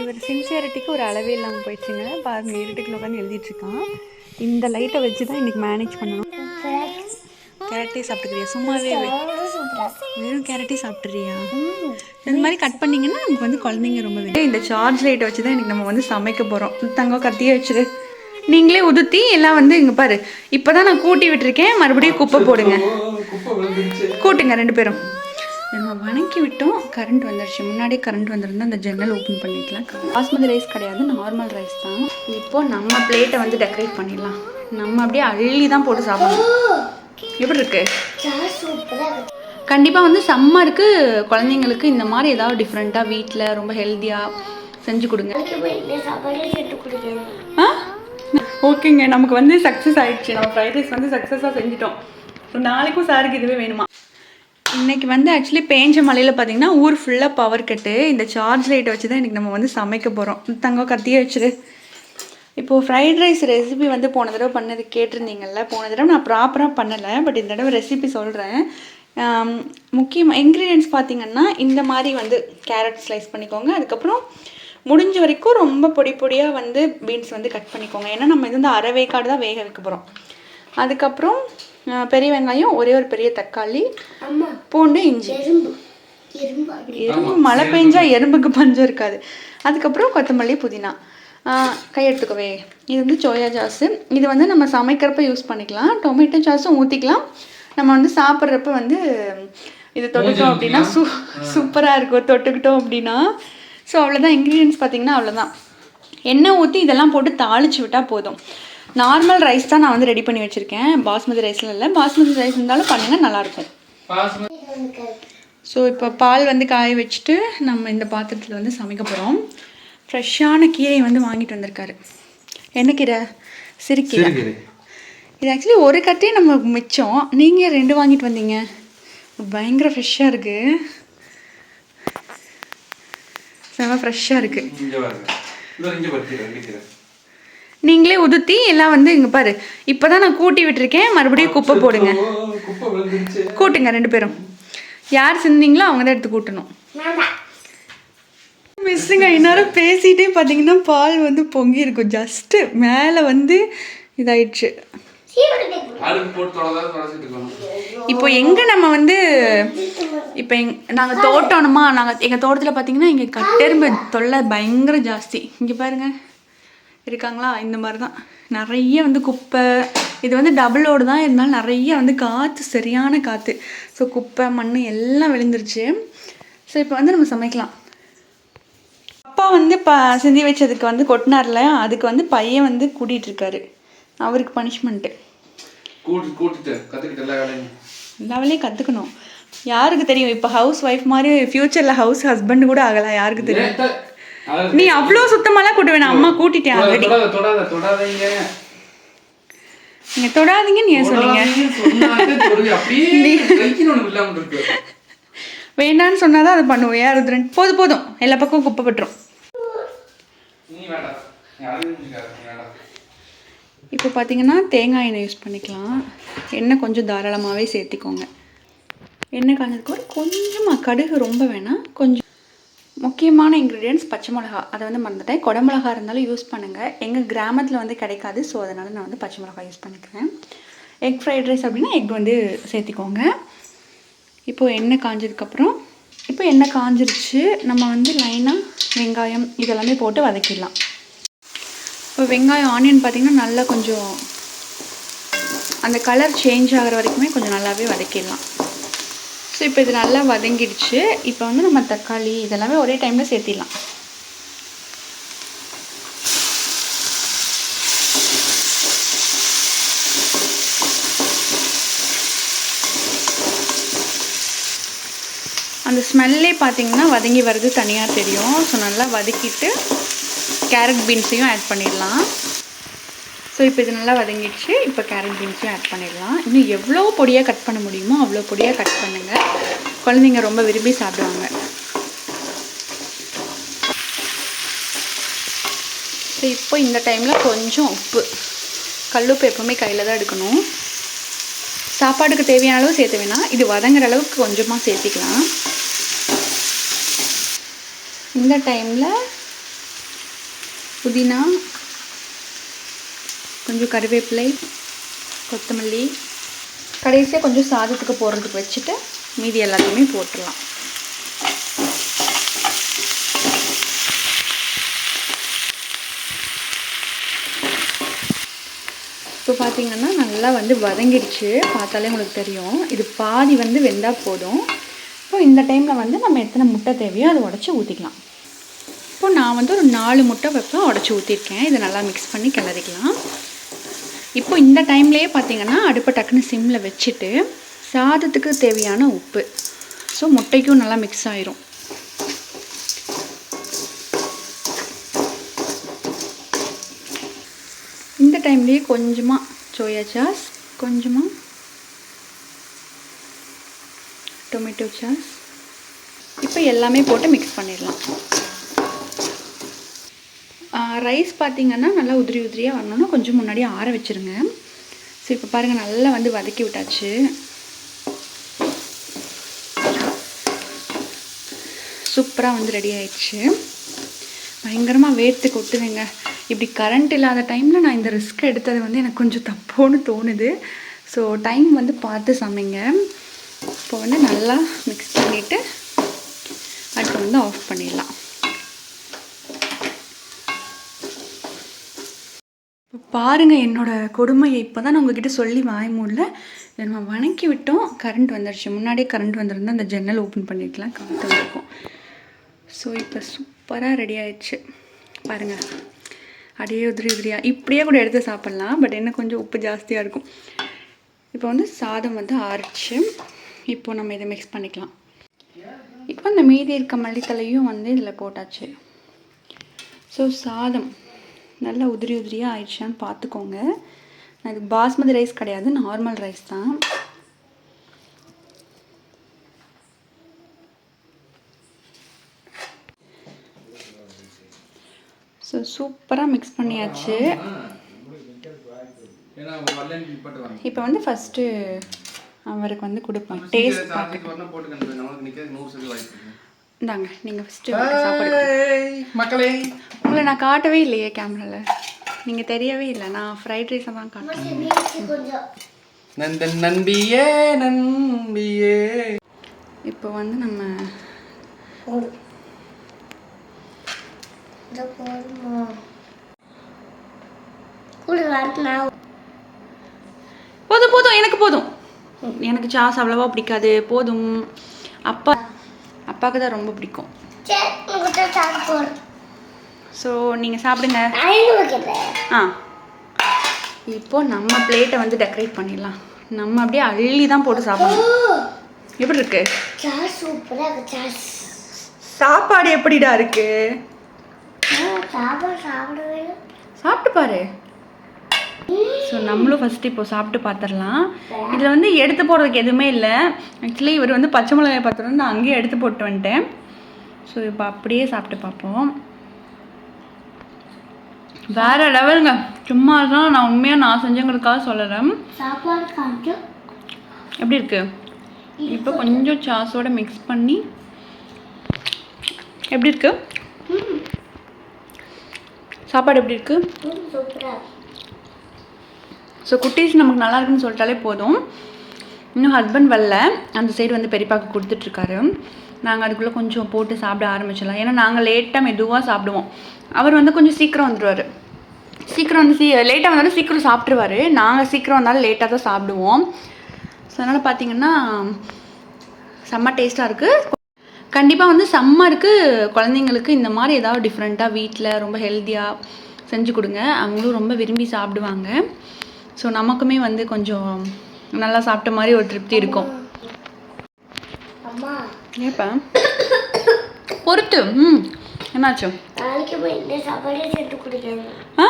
இவர் சின்சியரிட்டிக்கு ஒரு அளவே இல்லாமல் போயிடுச்சுங்க. பாருங்க இருட்டுக்குள்ள உட்காந்து எழுதிட்டு இருக்கான் இந்த லைட்டை வச்சு தான் இன்னைக்கு மேனேஜ் பண்ணணும். கேரட்டே சாப்பிட்டுக்கிறியா? சும்மாவே வெறும் கேரட்டே சாப்பிட்றியா இந்த மாதிரி கட் பண்ணிங்கன்னா நமக்கு வந்து குழந்தைங்க ரொம்ப இந்த சார்ஜ் லைட்டை வச்சு தான் இன்னைக்கு நம்ம வந்து சமைக்க போகிறோம் தங்கம் கத்தியே வச்சிரு. நீங்களே உதுத்தி எல்லாம் வந்து இங்கே பாரு. இப்போ தான் நான் கூட்டி விட்டுருக்கேன். மறுபடியும் குப்பை போடுங்க. கூட்டுங்க ரெண்டு பேரும். நம்ம வணக்கி விட்டோம். கரண்ட் வந்துடுச்சு முன்னாடியே கரண்ட் வந்திருந்தா அந்த ஜன்னல் ஓப்பன் பண்ணிக்கலாம். பாஸ்மதி ரைஸ் கிடையாது. நார்மல் ரைஸ் தான். இப்போ நம்ம பிளேட்டை வந்து டெக்கரேட் பண்ணிடலாம். நம்ம அப்படியே அள்ளி தான் போட்டு சாப்பிடணும். எப்படி இருக்கு? கண்டிப்பாக வந்து சம்மருக்கு குழந்தைங்களுக்கு இந்த மாதிரி ஏதாவது டிஃப்ரெண்ட்டாக வீட்டில் ரொம்ப ஹெல்த்தியாக செஞ்சு கொடுங்க. ஆ? ஓகேங்க. நமக்கு வந்து சக்ஸஸ் ஆயிடுச்சு. நம்ம ஃப்ரைட் ரைஸ் வந்து சக்ஸஸாக செஞ்சிட்டோம். ஸோ நாளைக்கும் சாருக்கு இதுவே வேணுமா? இன்றைக்கி வந்து ஆக்சுவலி பேஞ்ச மலையில் பார்த்தீங்கன்னா ஊர் ஃபுல்லாக பவர் கட்டு இந்த சார்ஜ் லைட்டை வச்சு தான் இன்றைக்கி நம்ம வந்து சமைக்க போகிறோம் தங்கம் கத்தியே வச்சுரு. இப்போது ஃப்ரைட் ரைஸ் ரெசிபி வந்து போன தடவை பண்ணது கேட்டிருந்தீங்கல்ல போன தடவை நான் ப்ராப்பராக பண்ணலை பட் இந்த தடவை ரெசிபி சொல்கிறேன் முக்கியமாக இன்க்ரீடியன்ஸ் பார்த்தீங்கன்னா இந்த மாதிரி வந்து கேரட் ஸ்லைஸ் பண்ணிக்கோங்க. அதுக்கப்புறம் முடிஞ்ச வரைக்கும் ரொம்ப பொடி பொடியாக வந்து பீன்ஸ் வந்து கட் பண்ணிக்கோங்க. ஏன்னா நம்ம இது வந்து அரை வேக்காடு தான் வேக வைக்க போகிறோம் அதுக்கப்புறம் பெரிய வெங்காயம் ஒரே ஒரு பெரிய தக்காளி பூண்டு இஞ்சி. எறும்பு. மழை பெஞ்சா எறும்புக்கு பஞ்சம் இருக்காது. அதுக்கப்புறம் கொத்தமல்லி புதினா. கையெடுத்துக்கவே இது வந்து சோயா சாஸு இது வந்து நம்ம சமைக்கிறப்ப யூஸ் பண்ணிக்கலாம். டொமேட்டோ சாஸும் ஊற்றிக்கலாம் நம்ம வந்து சாப்பிட்றப்ப வந்து இது தொட்டுட்டோம் அப்படின்னா சூ சூப்பராக இருக்கும். தொட்டுக்கிட்டோம் அப்படின்னா. ஸோ அவ்வளோதான் இன்க்ரீடியன்ஸ் பார்த்தீங்கன்னா அவ்வளோதான் எண்ணெய் ஊற்றி இதெல்லாம் போட்டு தாளிச்சு விட்டால் போதும். நார்மல் ரைஸ் தான் நான் வந்து ரெடி பண்ணி வச்சுருக்கேன். பாஸ்மதி ரைஸில் இல்லை. பாஸ்மதி ரைஸ் இருந்தாலும் பண்ணுங்க நல்லாயிருக்கும். பாஸ்மதி ஸோ இப்போ பால் வந்து காய வச்சுட்டு நம்ம இந்த பாத்திரத்தில் வந்து சமைக்க போகிறோம் ஃப்ரெஷ்ஷான கீரையை வந்து வாங்கிட்டு வந்திருக்காரு. என்ன கீரை? சிறுக்கீரை இது ஆக்சுவலி ஒரு கட்டே நம்ம மிச்சம். நீங்கள் ரெண்டு வாங்கிட்டு வந்தீங்க. பயங்கர ஃப்ரெஷ்ஷாக இருக்குது செம ஃப்ரெஷ்ஷாக இருக்குது நீங்களே உதுத்தி எல்லாம் வந்து இங்கே பாரு. இப்போ தான் நான் கூட்டி விட்டுருக்கேன். மறுபடியும் குப்பை போடுங்க. கூட்டுங்க ரெண்டு பேரும். யார் சிந்திங்களோ அவங்க தான் எடுத்து கூட்டணும். மிஸ்ஸுங்க இந்நேரம் பேசிட்டே பார்த்தீங்கன்னா பால் வந்து பொங்கி இருக்கும். ஜஸ்ட்டு மேலே வந்து இதாயிடுச்சு. இப்போ எங்கே நம்ம வந்து இப்போ எங் நாங்கள் தோட்டம்மா நாங்கள் எங்கள் தோட்டத்தில் பார்த்தீங்கன்னா இங்கே கட்டெரும்பு தொல்லை பயங்கர ஜாஸ்தி. இங்கே பாருங்க. இருக்காங்களா? இந்த மாதிரி தான் நிறைய வந்து குப்பை. இது வந்து டபுளோடு தான். இருந்தாலும் நிறைய வந்து காற்று சரியான காற்று. ஸோ குப்பை மண் எல்லாம் விழுந்துருச்சு. ஸோ இப்போ வந்து நம்ம சமைக்கலாம். அப்பா வந்து ப சிந்தி வச்சதுக்கு வந்து கொட்டினார்ல அதுக்கு வந்து பையன் வந்து கூட்டிகிட்டு இருக்காரு. அவருக்கு பனிஷ்மெண்ட்டு எல்லா வேலையும். கற்றுக்கணும் யாருக்கு தெரியும்? இப்போ ஹவுஸ் ஒய்ஃப் மாதிரி ஃப்யூச்சரில் ஹவுஸ் ஹஸ்பண்ட் கூட ஆகலாம். யாருக்கு தெரியும்? நீ அவ்வளோ சுத்தமாலாம் கூட்ட வேணாம். அம்மா கூட்டிட்டேன் ஆல்ரெடி தொடாதீங்க. நீங்க தொடாதீங்கன்னு ஏன் சொன்னீங்க? வேண்டான்னு சொன்னாதான் அதை பண்ணுவோம் யார் ருத்ரன் போதும் போதும். எல்லா பக்கமும் குப்பை பட்டுரும். நீ நீ நீ இப்போ பார்த்தீங்கன்னா தேங்காய் எண்ணெய் யூஸ் பண்ணிக்கலாம். எண்ணெய் கொஞ்சம் தாராளமாகவே சேர்த்திக்கோங்க. எண்ணெய் காஞ்சதுக்கு கொஞ்சமாக கடுகு ரொம்ப வேணாம். கொஞ்சம் முக்கியமான இன்க்ரீடியன்ஸ் பச்சை மிளகா. அதை வந்து மறந்துட்டேன். குடமிளகா இருந்தாலும் யூஸ் பண்ணுங்கள் எங்கள் கிராமத்தில் வந்து கிடைக்காது. ஸோ அதனால் நான் வந்து பச்சை மிளகா யூஸ் பண்ணிக்கிறேன். எக் ஃப்ரைட் ரைஸ் அப்படின்னா எக் வந்து சேர்த்திக்கோங்க. இப்போது எண்ணெய் காஞ்சதுக்கப்புறம் இப்போ எண்ணெய் காஞ்சிருச்சு. நம்ம வந்து லைனாக வெங்காயம் இதெல்லாமே போட்டு வதக்கிடலாம். இப்போ வெங்காயம் ஆனியன் பார்த்திங்கன்னா நல்லா கொஞ்சம் அந்த கலர் சேஞ்ச் ஆகிற வரைக்குமே கொஞ்சம் நல்லாவே வதக்கிடலாம். ஸோ இப்போ இது நல்லா வதங்கிடுச்சு. இப்போ வந்து நம்ம தக்காளி இதெல்லாமே ஒரே டைமில் சேர்த்திடலாம். அந்த ஸ்மெல்லே பார்த்தீங்கன்னா வதங்கி வர்றது தனியாக தெரியும். ஸோ நல்லா வதக்கிட்டு கேரட் பீன்ஸையும் ஆட் பண்ணிடலாம். ஸோ இப்போ இது நல்லா வதங்கிடுச்சு. இப்போ கேரட் பீன்ஸையும் ஆட் பண்ணிடலாம். இன்னும் எவ்வளோ பொடியாக கட் பண்ண முடியுமோ அவ்வளோ பொடியாக கட் பண்ணுங்கள் குழந்தைங்க ரொம்ப விரும்பி சாப்பிடுவாங்க. ஸோ இப்போ இந்த டைமில் கொஞ்சம் உப்பு. கல்லுப்பு எப்போவுமே கையில் தான் எடுக்கணும். சாப்பாடுக்கு தேவையான அளவு சேர்த்து வேணாம் இது வதங்குற அளவுக்கு கொஞ்சமாக சேர்த்திக்கலாம். இந்த டைமில் புதினா கொஞ்சம் கருவேப்பிலை கொத்தமல்லி கடைசியாக கொஞ்சம் சாதத்துக்கு போடுறதுக்கு வச்சுட்டு மீதி எல்லாத்தையுமே போட்டுடலாம். இப்போ பார்த்தீங்கன்னா நல்லா வந்து வதங்கிடுச்சு. பார்த்தாலே உங்களுக்கு தெரியும். இது பாதி வந்து வெந்தால் போதும். இப்போ இந்த டைமில் வந்து நம்ம எத்தனை முட்டை தேவையோ அதை உடச்சி ஊற்றிக்கலாம் இப்போ நான் வந்து ஒரு நாலு முட்டை வைப்பேன் உடச்சி ஊற்றிருக்கேன் இதை நல்லா மிக்ஸ் பண்ணி கிளறிக்கலாம். இப்போ இந்த டைம்லேயே பார்த்தீங்கன்னா அடுப்பை டக்குன்னு சிம்மில் வச்சுட்டு சாதத்துக்கு தேவையான உப்பு. ஸோ முட்டைக்கும் நல்லா மிக்ஸ் ஆயிரும். இந்த டைம்லேயே கொஞ்சமாக சோயா சாஸ் கொஞ்சமாக டொமேட்டோ சாஸ் இப்போ எல்லாமே போட்டு மிக்ஸ் பண்ணிடலாம். ரைஸ் பார்த்திங்கன்னா நல்லா உதிரி உதிரியாக வரணும்னா கொஞ்சம் முன்னாடியே ஆற வச்சுருங்க. ஸோ இப்போ பாருங்கள் நல்லா வந்து வதக்கி விட்டாச்சு. சூப்பராக வந்து ரெடி ஆயிடுச்சு. பயங்கரமாக வேர்த்து கொட்டுவேங்க இப்படி கரண்ட் இல்லாத டைமில் நான் இந்த ரிஸ்க் எடுத்தது வந்து எனக்கு கொஞ்சம் தப்போன்னு தோணுது. ஸோ டைம் வந்து பார்த்து சமைங்க. இப்போ வந்து நல்லா மிக்ஸ் பண்ணிவிட்டு அடுத்து வந்து ஆஃப் பண்ணிடலாம். பாருங்கள் என்னோடய கொடுமையை இப்போ தான் நான் உங்ககிட்ட சொல்லி வாய மூடல. நம்ம வணக்கி விட்டோம். கரண்ட் வந்துடுச்சு முன்னாடியே கரண்ட் வந்திருந்தா அந்த ஜன்னல் ஓப்பன் பண்ணிக்கலாம் காற்று வந்திருக்கும். ஸோ இப்போ சூப்பராக ரெடி ஆயிடுச்சு. பாருங்கள் அப்படியே உதிரி உதிரியாக இப்படியே கூட எடுத்து சாப்பிட்லாம். பட் என்ன கொஞ்சம் உப்பு ஜாஸ்தியாக இருக்கும். இப்போ வந்து சாதம் வந்து அரைச்சி இப்போது நம்ம இதை மிக்ஸ் பண்ணிக்கலாம். இப்போ இந்த மீதி இருக்க மல்லித்தலையும் வந்து இதில் போட்டாச்சு. ஸோ சாதம். நல்லா உதிரி உதிரியாக ஆயிடுச்சான்னு பார்த்துக்கோங்க. நான் இது பாஸ்மதி ரைஸ் கிடையாது நார்மல் ரைஸ் தான். ஸோ சூப்பராக மிக்ஸ் பண்ணியாச்சு. இப்போ வந்து ஃபஸ்ட்டு அவருக்கு வந்து கொடுப்பேன் டேஸ்ட் இருக்கு. இந்தாங்க நீங்கள் ஃபஸ்ட்டு சாப்பாடு மக்களே. உங்களை நான் காட்டவே இல்லையே கேமராவில் நீங்கள் தெரியவே இல்லை. நான் ஃப்ரைட் ரைஸை தான் காட்டுறேன். நந்தன் நம்பியே நம்பியே இப்போ வந்து நம்ம போதும்? போதும் எனக்கு போதும். எனக்கு சாஸ் அவ்வளோவா பிடிக்காது. போதும். அப்பா அப்பாவுக்கு தான் ரொம்ப பிடிக்கும். ஸோ நீங்கள் சாப்பிடுங்க. ஆ. இப்போ நம்ம பிளேட்டை வந்து டெக்கரேட் பண்ணிடலாம். நம்ம அப்படியே அள்ளி தான் போட்டு சாப்பிடணும். எப்படி இருக்கு? சாப்பாடு எப்படிடா இருக்கு? சாப்பிட்டு பாரு. ஸோ நம்மளும் ஃபஸ்ட்டு இப்போ சாப்பிட்டு பார்த்துடலாம் இதில் வந்து எடுத்து போடுறதுக்கு எதுவுமே இல்லை. ஆக்சுவலி இவர் வந்து பச்சை மிளகாய் பார்த்துட்டு நான் அங்கேயே எடுத்து போட்டு வந்துட்டேன். ஸோ இப்போ அப்படியே சாப்பிட்டு பார்ப்போம். வேற லெவலுங்க. சும்மா தான் நான் உண்மையாக நான் செஞ்சவங்களுக்காக சொல்லுறேன். எப்படி இருக்கு? இப்போ கொஞ்சம் சாஸோட மிக்ஸ் பண்ணி. எப்படி இருக்கு? சாப்பாடு எப்படி இருக்கு? ஸோ குட்டீஸ் நமக்கு நல்லா இருக்குன்னு சொல்லிட்டாலே போதும். இன்னும் ஹஸ்பண்ட் வரல. அந்த சைடு வந்து பெரியப்பாக்கு கொடுத்துட்ருக்காரு நாங்கள் அதுக்குள்ளே கொஞ்சம் போட்டு சாப்பிட ஆரம்பிச்சிடலாம். ஏன்னா நாங்கள் லேட்டாக மெதுவாக சாப்பிடுவோம். அவர் வந்து கொஞ்சம் சீக்கிரம் வந்துடுவார் சீக்கிரம் வந்து சீ லேட்டாக வந்தாலும் சீக்கிரம் சாப்பிட்ருவாரு நாங்கள் சீக்கிரம் வந்தாலும் லேட்டாக தான் சாப்பிடுவோம். ஸோ அதனால் பார்த்தீங்கன்னா செம்ம டேஸ்ட்டாக இருக்குது கண்டிப்பாக வந்து சம்மருக்கு குழந்தைங்களுக்கு இந்த மாதிரி ஏதாவது டிஃப்ரெண்ட்டாக வீட்டில் ரொம்ப ஹெல்த்தியாக செஞ்சு கொடுங்க. அவங்களும் ரொம்ப விரும்பி சாப்பிடுவாங்க. ஸோ நமக்குமே வந்து கொஞ்சம் நல்லா சாப்பிட்ட மாதிரி ஒரு திருப்தி இருக்கும். அம்மா. ஏப்பா பொறுத்து ம் என்னாச்சு? நாளைக்கு போய் இந்த சாப்பாடே சேர்த்து குடிக்கணும். ஆ?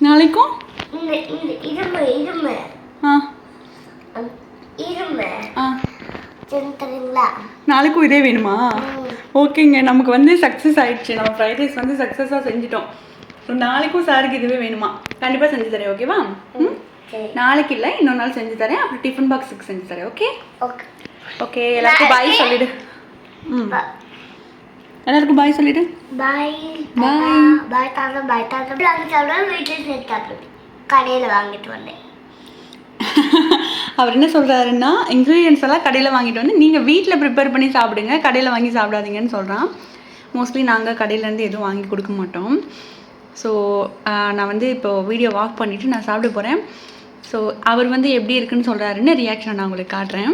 நாளைக்கும்? இந்த இந்த இரும்பு இரும்பு. ஆ. இரும்பு. ஆ. தரீங்களா? நாளைக்கும் இதே வேணுமா? ஓகேங்க நமக்கு வந்து சக்ஸஸ் ஆயிடுச்சு. நம்ம ஃப்ரைட் ரைஸ் வந்து சக்ஸஸாக செஞ்சிட்டோம். ஸோ நாளைக்கும் சாருக்கு இதுவே வேணுமா? கண்டிப்பாக செஞ்சு தரேன் ஓகேவா ம்? நாளைக்கு இல்லை இன்னொரு நாள் செஞ்சு தரேன். அப்புறம் டிஃபன் பாக்ஸுக்கு செஞ்சு தரேன் ஓகே ஓகே. ஓகே எல்லாருக்கும் பாய் சொல்லிடு. ம் எல்லாருக்கும் பாய் சொல்லிட்டு பாய் Bye. பாய் தாத்தா. பாய் தாத்தா. வாங்கி சாப்பிடுவோம் வீட்டில் சேர்த்து கடையில் வாங்கிட்டு வந்தேன். அவர் என்ன சொல்கிறாருன்னா இன்க்ரீடியன்ஸ் எல்லாம் கடையில் வாங்கிட்டு வந்து நீங்கள் வீட்டில் ப்ரிப்பேர் பண்ணி சாப்பிடுங்க கடையில் வாங்கி சாப்பிடாதீங்கன்னு சொல்கிறான் மோஸ்ட்லி நாங்கள் கடையிலேருந்து எதுவும் வாங்கி கொடுக்க மாட்டோம். ஸோ நான் வந்து இப்போ வீடியோ வாக் பண்ணிவிட்டு நான் சாப்பிட போகிறேன் ஸோ அவர் வந்து எப்படி இருக்குன்னு சொல்கிறாருன்னு ரியாக்ஷன் நான் உங்களுக்கு காட்டுறேன்.